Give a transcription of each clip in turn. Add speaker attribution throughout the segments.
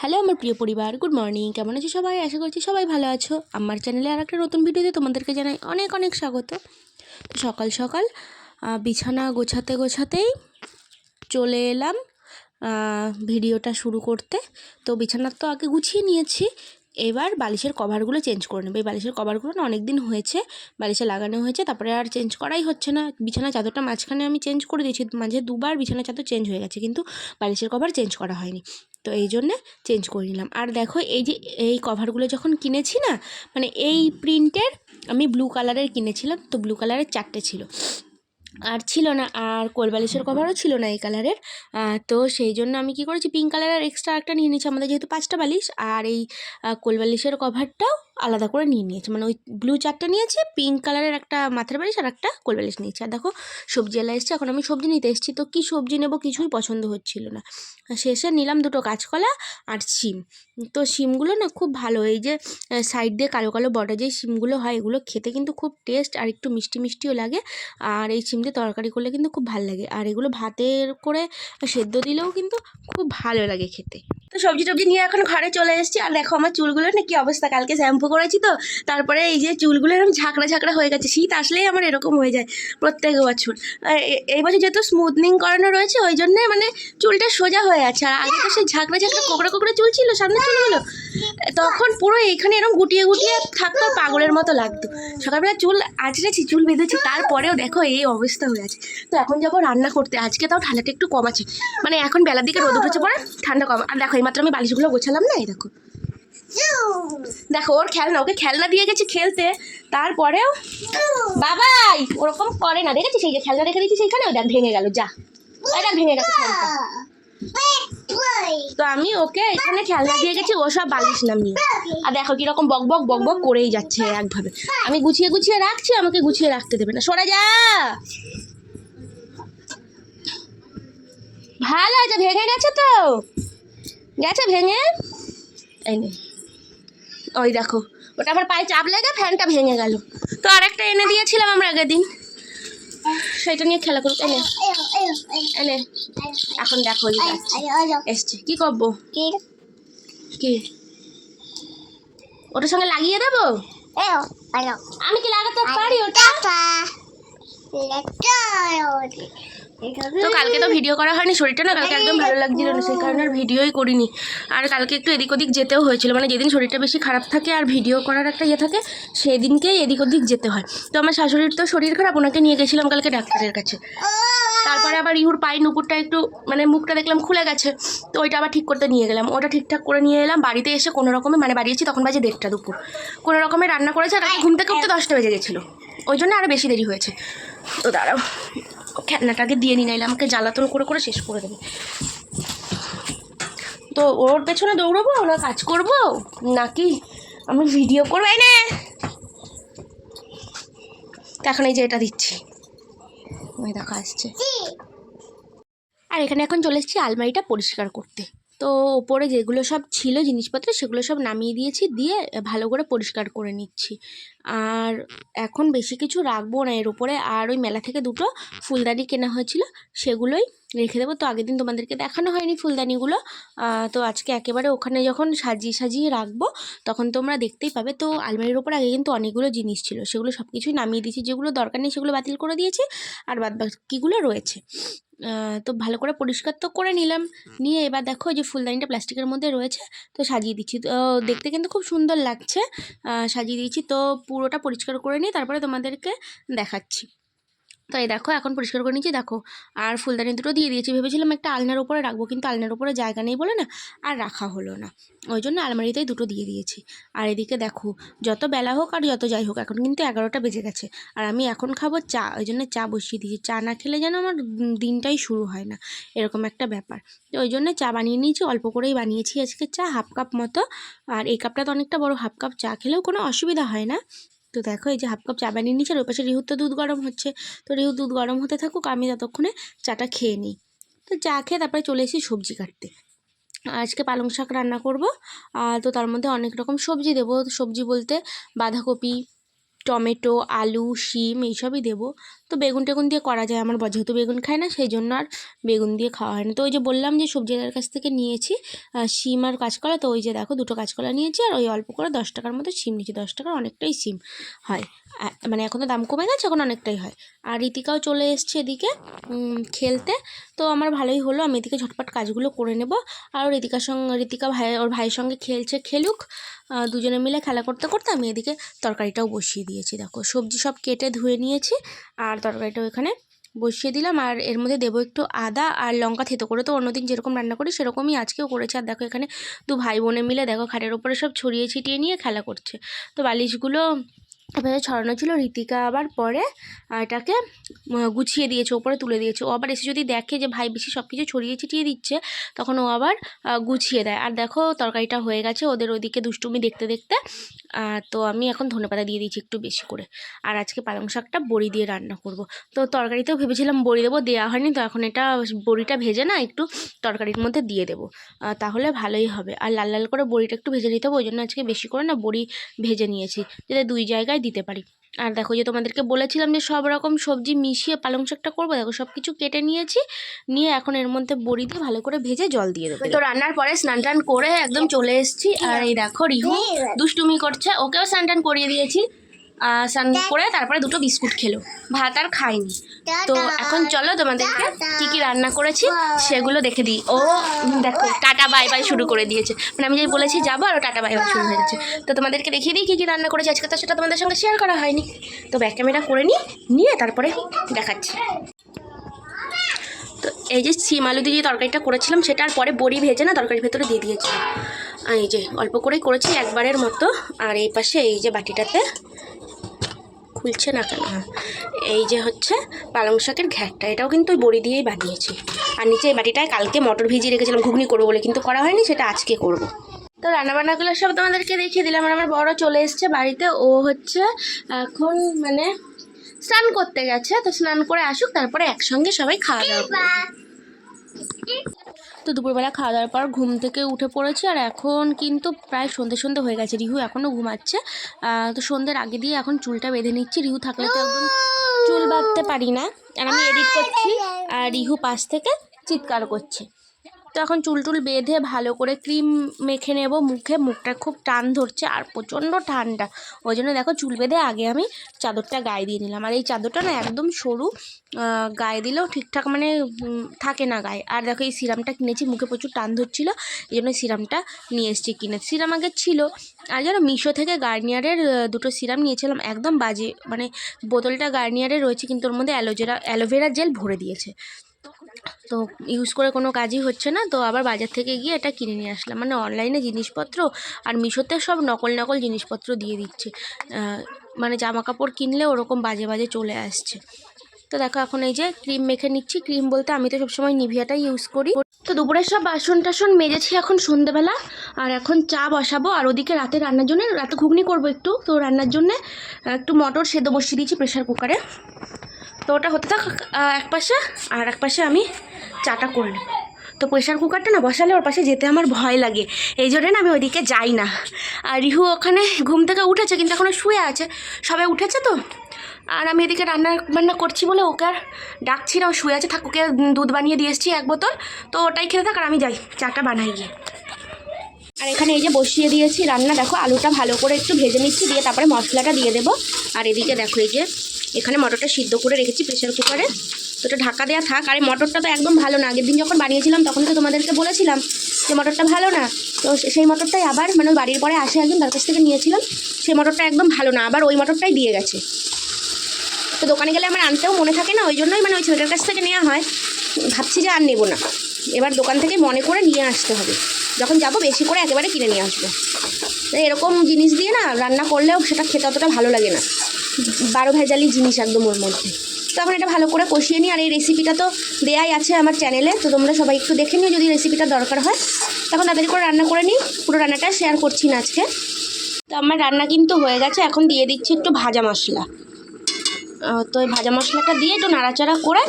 Speaker 1: Hello, আমার প্রিয় পরিবার গুড মর্নিং কেমন আছো সবাই? আশা করছি সবাই ভালো আছো। আমার চ্যানেলে আর একটা নতুন ভিডিওতে তোমাদেরকে জানাই অনেক অনেক স্বাগত। তো সকাল সকাল বিছানা গোছাতে গোছাতেই চলে এলাম ভিডিওটা শুরু করতে। তো বিছানার তো আগে গুছিয়ে নিয়েছি এবার বালিশের কভারগুলো চেঞ্জ করে নেবে। এই বালিশের কভারগুলো না অনেক দিন হয়েছে, বালিশে লাগানো হয়েছে, তারপরে আর চেঞ্জ করাই হচ্ছে না। বিছানা চাদরটা মাঝখানে আমি চেঞ্জ করে দিয়েছি, মাঝে দুবার বিছানা চাদর চেঞ্জ হয়ে গেছে, কিন্তু বালিশের কভার চেঞ্জ করা হয়নি। তো এই জন্যে চেঞ্জ করে নিলাম। আর দেখো, এই যে, এই কভারগুলো যখন কিনেছি না মানে এই প্রিন্টের আমি ব্লু কালারের কিনেছিলাম, তো ব্লু কালারের চারটে ছিল। আর ছিল না। আর কোলবালিশের কভারও ছিল না এই কালারের তো সেই জন্য আমি কি করেছি পিঙ্ক কালারের এক্সট্রা একটা নিয়ে নিয়েছি আমাদের যেহেতু পাঁচটা বালিশ। আর এই কোলবালিশের কভারটাও আলাদা করে নিয়ে নিয়েছি। মানে ওই ব্লু চারটে নিয়েছি পিঙ্ক কালারের একটা মাথার বালিশ আর একটা কোলবালিশ নিয়েছি। আর দেখো, সবজি এলা এসছে, এখন আমি সবজি নিতে এসেছি। তো কী সবজি নেব কিছুই পছন্দ হচ্ছিল না। শেষে নিলাম দুটো কাঁচকলা আর শিম। তো শিমগুলো না খুব ভালো, এই যে সাইড দিয়ে কালো কালো বর্ডার যে শিমগুলো হয়, এগুলো খেতে কিন্তু খুব টেস্ট আর একটু মিষ্টি মিষ্টিও লাগে। আর এই শিম দিয়ে তরকারি করলে কিন্তু খুব ভালো লাগে। আর এগুলো ভাতের করে সেদ্ধ দিলেও কিন্তু খুব ভালো লাগে খেতে। তো সবজি টবজি নিয়ে এখন ঘরে চলে এসেছি। আর দেখো আমার চুলগুলো না কি অবস্থা? কালকে শ্যাম্পু করেছি তো। তারপরে এই যে চুলগুলো এরকম ঝাঁকড়া ঝাঁকড়া হয়ে গেছে। শীত আসলেই আমার এরকম হয়ে যায় প্রত্যেক বছর। এই বছর যেহেতু স্মুথনিং করানো রয়েছে, ওই জন্যে মানে চুলটা সোজা হয়ে আছে। আর আগে তো সেই ঝাঁকড়া ঝাঁকড়া কোকড়া কোকড়া চুল ছিল সামনে চুলগুলো। তখন পুরো এইখানে এরকম গুটিয়ে গুটিয়ে থাকতো, পাগলের মতো লাগতো। সকালবেলা চুল আঁচড়েছি চুল বেঁধেছি, তারপরেও দেখো এই অবস্থা হয়ে আছে। তো এখন যাব রান্না করতে, আজকে তাও ঠান্ডাটা একটু কম আছে। মানে এখন বেলার দিকে রোদ উঠেছে পরে ঠান্ডা কম। আর দেখো, এইমাত্র আমি বালিশগুলো গোছালাম না, এই দেখো। দেখো, ওর খেলনা, ওকে খেলনা দিয়ে গেছি খেলতে। তারপরেও বাবাই, ওরকম করে না। দেখেছি সেই যে খেলনা রেখে দিয়েছি সেইখানে ওই দেখ, ভেঙে গেল, যা। দেখ, ভেঙে গেল খেলনা তো আমি ওকে এখানে খেলনা দিয়ে গেছি, ও সব বালিশ নামিয়ে। আর দেখো কীরকম বক বক বক বক করেই যাচ্ছে একভাবে। আমি গুছিয়ে গুছিয়ে রাখছি, আমাকে গুছিয়ে রাখতে দেবে না। সরে যা! ভালো আছে ভেঙে গেছে তো? গেছে ভেঙে? এই নে। ওই দেখো, ওটা আমার পায়ে চাপ লেগে ফ্যানটা ভেঙে গেল। তো আরেকটা এনে দিয়েছিলাম আমরা আগের দিন। সেটা নিয়ে খেলা করুক এনে। এনে। এখন দেখো। এসছে। কি করব? কি? ওটার সঙ্গে লাগিয়ে দেবো? আমি কি লাগাতে পারি ওটা? তো কালকে তো ভিডিও করা হয়নি, শরীরটা না কালকে একদম ভালো লাগছিল না, সেই কারণে আর ভিডিওই করিনি। আর কালকে একটু এদিক ওদিক যেতেও হয়েছিল মানে যেদিন শরীরটা বেশি খারাপ থাকে আর ভিডিও করার একটা ইয়ে থাকে, সেদিনকেই এদিক ওদিক যেতে হয়। তো আমার শাশুড়ির তো শরীর খারাপ, ওনাকে নিয়ে গেছিলাম কালকে ডাক্তারের কাছে। তারপরে আবার ইহুর পায়ে নুপুরটা একটু মানে মুখটা দেখলাম খুলে গেছে, তো ওইটা আবার ঠিক করতে নিয়ে গেলাম। ওটা ঠিকঠাক করে নিয়ে এলাম, বাড়িতে এসে কোনো রকমে মানে বাড়িয়েছি, তখন বাজে দেড়টা দুপুর। কোনো রকমে রান্না করেছে, আর ঘুম থেকে উঠতে দশটা বেজে গেছিল। ওই জন্য আরও বেশি দেরি হয়েছে। তো দাঁড়াও। খেলনাটাকে দিয়ে নিয়ে নাইলে আমাকে জ্বালাতন করে করে শেষ করে দেবে। তো ওর পেছনে দৌড়বো না কাজ করব? নাকি আমি ভিডিও করব? না! নে এখন এই যে এটা দিচ্ছি। ওই দেখো আসছে। আর এখানে এখন চলে এসেছি আলমারিটা পরিষ্কার করতে। তো ওপরে যেগুলো সব ছিল জিনিসপত্র, সেগুলো সব নামিয়ে দিয়েছি, দিয়ে ভালো করে পরিষ্কার করে নিচ্ছি। আর এখন বেশি কিছু রাখব না, এর উপরে আর ওই মেলা থেকে দুটো ফুলদানি কেনা হয়েছিল, সেগুলোই রেখে দেবো। তো আগের দিন তোমাদেরকে দেখানো হয়নি ফুলদানিগুলো তো আজকে একেবারে ওখানে যখন সাজিয়ে সাজিয়ে রাখব, তখন তোমরা দেখতেই পাবে। তো আলমারির ওপর আগে কিন্তু অনেকগুলো জিনিস ছিল, সেগুলো সব কিছুই নামিয়ে দিয়েছি, যেগুলো দরকার নেই সেগুলো বাতিল করে দিয়েছি, আর বাদ বাকিগুলো রয়েছে। তো ভালো করে পরিষ্কার তো করে নিলাম। নিয়ে এবার দেখো যে ফুলদানিটা প্লাস্টিকের মধ্যে রয়েছে তো সাজিয়ে দিচ্ছি। তো দেখতে কিন্তু খুব সুন্দর লাগছে। সাজিয়ে দিয়েছি তো পুরোটা পরিষ্কার করে নিয়ে তারপরে তোমাদেরকে দেখাচ্ছি। তো এই দেখো, এখন পরিষ্কার করে নিচ্ছি, দেখো। আর ফুলদানি দুটো দিয়ে দিয়েছি, ভেবেছিলাম একটা আলনার উপরে রাখব, কিন্তু আলনার উপরে জায়গা নেই বলে না, আর রাখা হলো না। ওই জন্য আলমারিতেই দুটো দিয়ে দিয়েছি। আর এদিকে দেখো, যত বেলা হোক আর যত যাই হোক, এখন কিন্তু এগারোটা বেজে গেছে, আর আমি এখন খাব চা, ওই জন্য চা বসিয়ে দিয়েছি। চা না খেলে যেন আমার দিনটাই শুরু হয় না, এরকম একটা ব্যাপার। তো ওই জন্য চা বানিয়ে নিয়েছি, অল্প করেই বানিয়েছি আজকে চা, হাফ কাপ মতো। আর এই কাপটা তো অনেকটা বড়, হাফ কাপ চা খেলেও কোনো অসুবিধা হয় না। তো দেখো, এই যে হাফ কাপ চা বানিয়ে নিয়েছি আর ওই পাশে রিহুর তো দুধ গরম হচ্ছে। তো রিহু দুধ গরম হতে থাকুক, আমি ততক্ষণে চাটা খেয়ে নিই। তো চা খেয়ে তারপরে চলে এসি সবজি কাটতে। আজকে পালং শাক রান্না করব, আর তো তার মধ্যে অনেক রকম সবজি দেবো। সবজি বলতে বাঁধাকপি টমেটো, আলু, শিম এইসবই দেবো। তো বেগুন টেগুন দিয়ে করা যায়। আমার যেহেতু বেগুন খায় না সেই জন্য আর বেগুন দিয়ে খাওয়া হয় না। তো ওই যে বললাম যে সবজিদার কাছ থেকে নিয়েছি শিম আর কাঁচকলা। তো ওই যে দেখো দুটো কাঁচকলা নিয়েছি আর ওই অল্প করে দশ টাকার মতো শিম নিয়েছি। দশ টাকার অনেকটাই শিম হয়। মানে এখন তো দাম কমে গেছে, এখন অনেকটাই হয়। আর রীতিকাও চলে এসছে এদিকে খেলতে। তো আমার ভালোই হলো, আমি এদিকে ঝটপট কাজগুলো করে নেব। আর ওর রীতিকার সঙ্গে, রীতিকা ভাই, ওর ভাইয়ের সঙ্গে খেলছে খেলুক। দুজনে মিলে খেলা করতে করতে আমি এদিকে তরকারিটাও বসিয়ে দিয়েছি। দেখো, সবজি সব কেটে ধুয়ে নিয়েছি, আর তরকারিটাও এখানে বসিয়ে দিলাম। আর এর মধ্যে দেবো একটু আদা আর লঙ্কা থেতো করে। তো অন্যদিন যেরকম রান্না করি, সেরকমই আজকেও করেছি। আর দেখো, এখানে দু ভাই বোনে মিলে দেখো, খাটের ওপরে সব ছড়িয়ে ছিটিয়ে নিয়ে খেলা করছে। তো বালিশগুলো এভাবে ছড়ানো ছিল, রীতিকা আবার পরে এটাকে গুছিয়ে দিয়েছে, ওপরে তুলে দিয়েছে। ও আবার এসে যদি দেখে যে ভাই বেশি সব কিছু ছড়িয়ে ছিটিয়ে দিচ্ছে, তখন ও আবার গুছিয়ে দেয়। আর দেখো, তরকারিটা হয়ে গেছে ওদের ওদিকে দুষ্টুমি দেখতে দেখতে। তো আমি এখন ধনেপাতা দিয়ে দিয়েছি একটু বেশি করে। আর আজকে পালং শাকটা বড়ি দিয়ে রান্না করব। তো তরকারিতেও ভেবেছিলাম বড়ি দেবো দেওয়া হয়নি, তো এখন এটা বড়িটা ভেজে না একটু তরকারির মধ্যে দিয়ে দেবো। তাহলে ভালোই হবে। আর লাল লাল করে বড়িটা একটু ভেজে নিতে হবে, ওই জন্য আজকে বেশি করে না বড়ি ভেজে নিয়েছি। যাতে দুই জায়গায় দিতে পারি। আর দেখো যে তোমাদেরকে বলেছিলাম যে সব রকম সবজি মিশিয়ে পালং শাকটা করব দেখো সব কিছু কেটে নিয়েছি নিয়ে এখন এর মধ্যে বড়ি দিয়ে ভালো করে ভেজে জল দিয়ে দেবো। তো রান্নার পরে স্নান টান করে একদম চলে এসেছি। আর এই দেখো রিহু দুষ্টুমি করছে ওকেও স্নান টান করিয়ে দিয়েছি। স্নান করে তারপরে দুটো বিস্কুট খেলো। ভাত আর খাইনি তো এখন চলো তোমাদেরকে কি কি রান্না করেছি সেগুলো দেখে দিই। ও দেখো টাটা বাই বাই শুরু করে দিয়েছে। মানে আমি যে বলেছি যাব আর টাটা বাই বাই শুরু হয়ে গেছে তো তোমাদেরকে দেখিয়ে দিই কী কী রান্না করেছি। আজকে তো সেটা তোমাদের সঙ্গে শেয়ার করা হয়নি। তো ব্যাক ক্যামেরা করে নিই নিয়ে তারপরে দেখাচ্ছি। তো এই যে সিম আলু দিয়ে যে তরকারিটা করেছিলাম সেটার পরে বড়ি ভেজে না তরকারির ভেতরে দিয়ে দিয়েছি এই যে অল্প করেই করেছি একবারের মতো। আর এই পাশে এই যে বাটিটাতে খুলছে না কেন। এই যে হচ্ছে পালং শাকের ঘ্যাটটা, এটাও কিন্তু বড়ি দিয়েই বানিয়েছি আর নিচে এই বাটিটায় কালকে মটর ভিজিয়ে রেখেছিলাম ঘুগনি করব বলে, কিন্তু করা হয়নি, সেটা আজকে করব তো রান্নাবান্নাগুলো সব তোমাদেরকে দেখিয়ে দিলাম, আর আমার বড় চলে এসছে বাড়িতে, ও হচ্ছে এখন মানে স্নান করতে গেছে, তো স্নান করে আসুক, তারপরে একসঙ্গে সবাই খাওয়া দাওয়া। তো দুপুরবেলা খাওয়া দাওয়ার পর ঘুম থেকে উঠে পড়েছি আর এখন কিন্তু প্রায় সন্ধে সন্ধ্যে হয়ে গেছে। রিহু এখনও ঘুমাচ্ছে। তো সন্ধ্যের আগে দিয়ে এখন চুলটা বেঁধে নিচ্ছি। রিহু থাকলে তো একদম চুল বাঁধতে পারি না। আর আমি এডিট করছি আর রিহু পাশ থেকে চিৎকার করছে। তো এখন চুল টুল বেঁধে ভালো করে ক্রিম মেখে নেব মুখে। মুখটা খুব টান ধরছে আর প্রচণ্ড ঠান্ডা। ওই জন্য দেখো চুল বেঁধে আগে আমি চাদরটা গায়ে দিয়ে নিলাম। আর এই চাদরটা না একদম সরু গায়ে দিলেও ঠিকঠাক মানে থাকে না গায়ে। আর দেখো এই সিরামটা কিনেছি, মুখে প্রচুর টান ধরছিল, এই জন্য সিরামটা নিয়ে এসেছি কিনে। সিরাম আগে ছিল, আর যেন মিশো থেকে গার্নিয়ারের দুটো সিরাম নিয়েছিলাম, একদম বাজে মানে বোতলটা গার্নিয়ারের রয়েছে, কিন্তু ওর মধ্যে অ্যালোভেরা অ্যালোভেরা জেল ভরে দিয়েছে। তো ইউজ করে কোনো কাজই হচ্ছে না। তো আবার বাজার থেকে গিয়ে এটা কিনে নিয়ে আসলাম। মানে অনলাইনে জিনিসপত্র আর মিশোতে সব নকল নকল জিনিসপত্র দিয়ে দিচ্ছে। মানে জামা কাপড় কিনলে ওরকম বাজে বাজে চলে আসছে। তো দেখো এখন এই যে ক্রিম মেখে নিচ্ছি। ক্রিম বলতে আমি তো সবসময় নিভিয়াটাই ইউজ করি। তো দুপুরের সব বাসন টাসন মেজেছি এখন সন্ধেবেলা। আর এখন চা বসাবো। আর ওদিকে রাতে রান্নার জন্য, রাতে ঘুগনি করব একটু। তো রান্নার জন্যে একটু মটর সেদ্ধ বসিয়ে দিয়েছি প্রেশার কুকারে। তো ওটা হতে থাক এক পাশে, আর এক পাশে আমি চাটা করে নেব। তো প্রেশার কুকারটা না বসালে ওর পাশে যেতে আমার ভয় লাগে। এই জন্য না আমি ওইদিকে যাই না। আর রিহু ওখানে ঘুম থেকে উঠেছে, কিন্তু এখনও শুয়ে আছে। সবাই উঠেছে তো। আর আমি এদিকে রান্না বান্না করছি বলে ওকে আর ডাকছি না। ও শুয়ে আছে, থাক, ওকে দুধ বানিয়ে দিয়ে এসেছি এক বোতল। তো ওটাই খেতে থাক আর আমি যাই, চাটা বানাই গিয়ে। আর এখানে এই যে বসিয়ে দিয়েছি রান্না, দেখো আলুটা ভালো করে একটু ভেজে নিচ্ছি, দিয়ে তারপরে মশলাটা দিয়ে দেবো। আর এদিকে দেখো এই যে, এখানে মটরটা সিদ্ধ করে রেখেছি প্রেশার কুকারে। তো ওটা ঢাকা দেওয়া থাক। আর এই মটরটা তো একদম ভালো না। আগের দিন যখন বানিয়েছিলাম, তখন তো তোমাদেরকে বলেছিলাম যে মটরটা ভালো না। তো সেই মটরটাই আবার মানে বাড়ির পরে আসে একজন তার কাছ থেকে নিয়েছিলাম। সেই মটরটা একদম ভালো না। আবার ওই মটরটাই দিয়ে গেছে। তো দোকানে গেলে আমার আনতেও মনে থাকে না, ওই জন্যই মানে ওই ছেলেটার কাছ থেকে নেওয়া হয়। ভাবছি যে আর নেব না। এবার দোকান থেকে মনে করে নিয়ে আসতে হবে। যখন যাব বেশি করে একেবারে কিনে নিয়ে আসব। এরকম জিনিস দিয়ে না রান্না করলেও সেটা খেতে অতটা ভালো লাগে না। বারো ভেজালি জিনিস একদম ওর মধ্যে। তো এখন এটা ভালো করে কষিয়ে নিই। আর এই রেসিপিটা তো দেয়াই আছে আমার চ্যানেলে তো তোমরা সবাই একটু দেখে নিও যদি রেসিপিটা দরকার হয়। তখন তাড়াতাড়ি করে রান্না করে নিই। পুরো রান্নাটা শেয়ার করছি না আজকে। তো আমার রান্না কিন্তু হয়ে গেছে। এখন দিয়ে দিচ্ছি একটু ভাজা মশলা। তো ভাজা মশলাটা দিয়ে একটু নাড়াচাড়া করে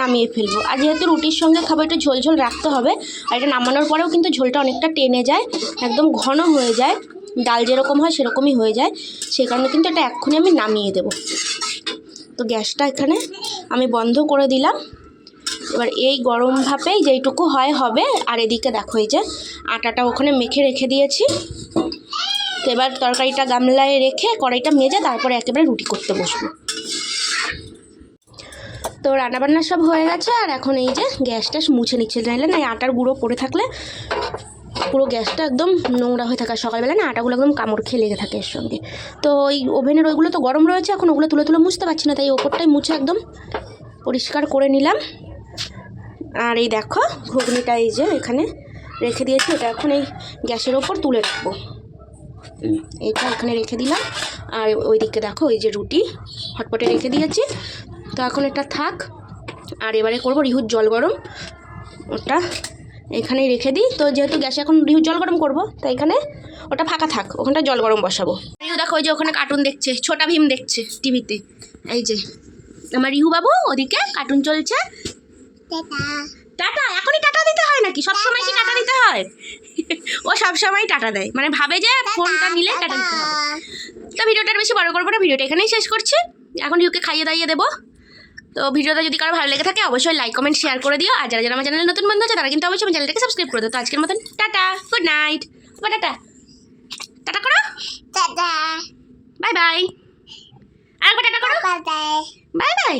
Speaker 1: নামিয়ে ফেলব। আর যেহেতু রুটির সঙ্গে খাব, একটু ঝোল ঝোল রাখতে হবে, আর এটা নামানোর পরেও কিন্তু ঝোলটা অনেকটা টেনে যায়, একদম ঘন হয়ে যায়, ডাল যেরকম হয় সেরকমই হয়ে যায় সেই কারণে কিন্তু এটা এক্ষুনি আমি নামিয়ে দেবো। তো গ্যাসটা এখানে আমি বন্ধ করে দিলাম। এবার এই গরম ভাপেই যেইটুকু হয়, হবে। আর এদিকে দেখো, এই যে আটাটা ওখানে মেখে রেখে দিয়েছি। তো এবার তরকারিটা গামলায় রেখে কড়াইটা মেজে তারপরে একেবারে রুটি করতে বসবো। তো রান্নাবান্না সব হয়ে গেছে, আর এখন এই যে গ্যাস ট্যাস মুছে নিচ্ছে নাইলে না আটার গুঁড়ো পড়ে থাকলে পুরো গ্যাসটা একদম নোংরা হয়ে থাকে সকালবেলা না আটাগুলো একদম কামড় খেয়ে লেগে থাকে এর সঙ্গে। তো ওই ওভেনের ওইগুলো তো গরম রয়েছে, এখন ওগুলো তুলে তুলে মুছতে পারছি না, তাই ওপরটাই মুছে একদম পরিষ্কার করে নিলাম। আর এই দেখো, ঘুগনিটা এই যে এখানে রেখে দিয়েছি, এটা এখন এই গ্যাসের ওপর তুলে রাখব। এইটা এখানে রেখে দিলাম, আর ওই দিকে দেখো ওই যে রুটি হটপটে রেখে দিয়েছি। তো এখন এটা থাক। আর এবারে করব রিহুর জল গরম। ওটা এখানেই রেখে দিই। তো যেহেতু গ্যাসে এখন রিহু জল গরম করব তো এখানে ওটা ফাঁকা থাক। ওখানটা জল গরম বসাবো। রিহু দেখো ওই যে ওখানে কার্টুন দেখছে ছোটা ভীম দেখছে টিভিতে এই যে আমার রিহু বাবু ওদিকে কার্টুন চলছে। টাটা। এখনই টাটা দিতে হয় নাকি? সব সময় কি টাটা দিতে হয়? ও সব সময় টাটা দেয়। মানে ভাবে যে ফোনটা নিলে টাটা দিতে হবে। তো ভিডিওটা বেশি বড় করব না ভিডিওটা এখানেই শেষ করছি। এখন রিহুকে খাইয়ে দাইয়ে দেবো। তো ভিডিওটা যদি কারও ভালো লেগে থাকে অবশ্যই লাইক কমেন্ট শেয়ার করে দিও। আর যারা যারা আমার চ্যানেলে নতুন বন্ধু আছে তারা কিন্তু অবশ্যই আমার চ্যানেলটাকে সাবস্ক্রাইব করে দিও। তো আজকের মতন tata good night tata. Tata করো।
Speaker 2: টাটা।
Speaker 1: বাই বাই আর টাটা করো। Bye bye
Speaker 2: bye bye.